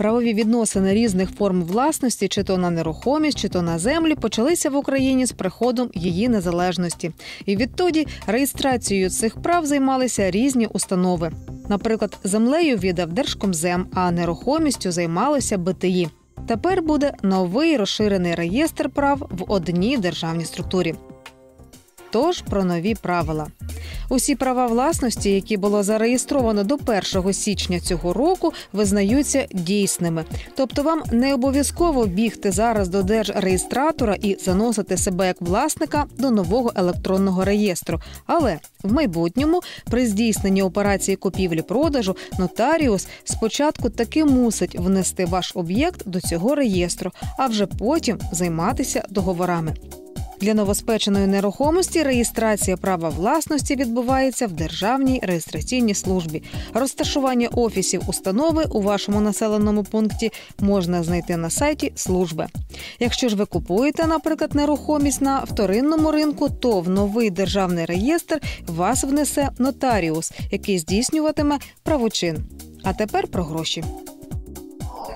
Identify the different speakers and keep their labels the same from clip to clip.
Speaker 1: Правові відносини різних форм власності, чи то на нерухомість, чи то на землі, почалися в Україні з приходом її незалежності. І відтоді реєстрацією цих прав займалися різні установи. Наприклад, землею віддав Держкомзем, а нерухомістю займалося БТІ. Тепер буде новий розширений реєстр прав в одній державній структурі. Тож про нові правила. Усі права власності, які було зареєстровано до 1 січня цього року, визнаються дійсними. Тобто, вам не обов'язково бігти зараз до держреєстратора і заносити себе як власника до нового електронного реєстру. Але в майбутньому при здійсненні операції купівлі-продажу нотаріус спочатку таки мусить внести ваш об'єкт до цього реєстру, а вже потім займатися договорами. Для новоспеченої нерухомості реєстрація права власності відбувається в Державній реєстраційній службі. Розташування офісів установи у вашому населеному пункті можна знайти на сайті служби. Якщо ж ви купуєте, наприклад, нерухомість на вторинному ринку, то в новий державний реєстр вас внесе нотаріус, який здійснюватиме правочин. А тепер про гроші.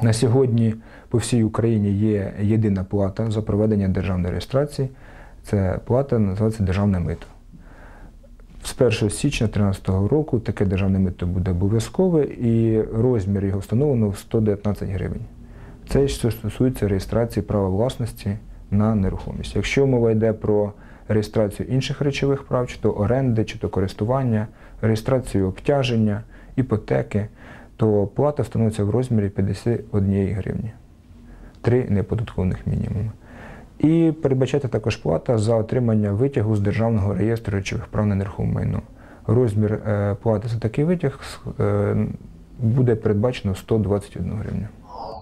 Speaker 2: На сьогодні по всій Україні є єдина плата за проведення державної реєстрації. Це плата називається державне мито. З 1 січня 2013 року таке державне мито буде обов'язкове і розмір його встановлено в 119 гривень. Це що стосується реєстрації права власності на нерухомість. Якщо мова йде про реєстрацію інших речових прав, чи то оренди, чи то користування, реєстрацію обтяження, іпотеки, то плата встановиться в розмірі 51 гривні. Три неподаткованих мінімуми. І передбачається також плата за отримання витягу з Державного реєстру речових прав на нерухоме майно. Розмір е, плати за такий витяг е, буде передбачено 121 гривню.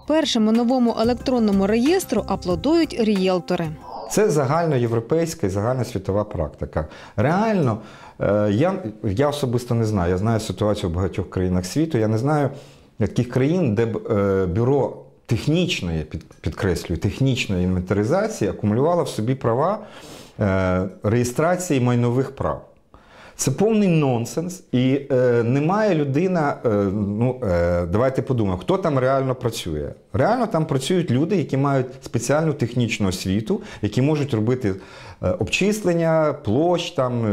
Speaker 1: Першому новому електронному реєстру аплодують рієлтори.
Speaker 3: Це загальноєвропейська і загальносвітова практика. Реально, е, я, я особисто не знаю. Я знаю ситуацію в багатьох країнах світу. Я не знаю таких країн, де б е, бюро технічної, під, підкреслюю, технічної інвентаризації акумулювало в собі права е, реєстрації майнових прав. Це повний нонсенс, і е, немає людина. Е, ну е, давайте подумаємо, хто там реально працює. Реально там працюють люди, які мають спеціальну технічну освіту, які можуть робити е, обчислення, площ там.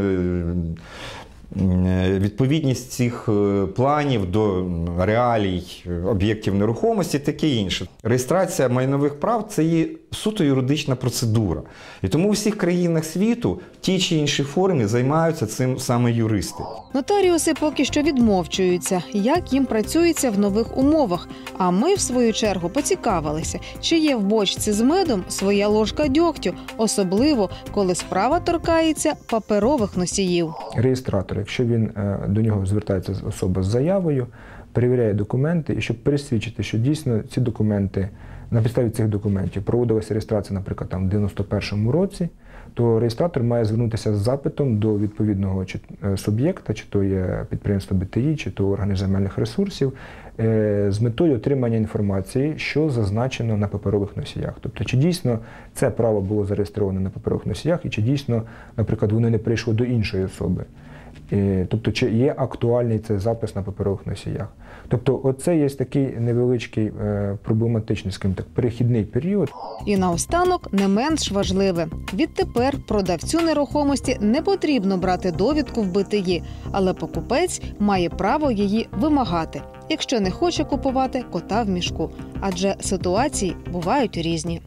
Speaker 3: Е, Е, відповідність цих е, планів до реалій об'єктів нерухомості, таке інше. Реєстрація майнових прав це є суто юридична процедура. І тому у всіх країнах світу в тій чи іншій формі займаються цим саме юристи.
Speaker 1: Нотаріуси поки що відмовчуються, як їм працюється в нових умовах. А ми, в свою чергу, поцікавилися, чи є в бочці з медом своя ложка дьогтю, особливо коли справа торкається паперових носіїв.
Speaker 2: Реєстратор, якщо він е, до нього звертається особа з заявою, перевіряє документи, і щоб пересвідчити, що дійсно ці документи на підставі цих документів проводилася реєстрація, наприклад, там в 91-му році то реєстратор має звернутися з запитом до відповідного чи е, суб'єкта, чи то є підприємство БТІ, чи то органи земельних ресурсів, е, з метою отримання інформації, що зазначено на паперових носіях. Тобто, чи дійсно це право було зареєстроване на паперових носіях, і чи дійсно, наприклад, вони не прийшли до іншої особи. Е, тобто, чи є актуальний цей запис на паперових носіях. Тобто, оце є такий невеличкий е, проблематичний скажімо так, перехідний період.
Speaker 1: І наостанок не менш важливе. Відтепер продавцю нерухомості не потрібно брати довідку в БТІ, але покупець має право її вимагати, якщо не хоче купувати кота в мішку, адже ситуації бувають різні.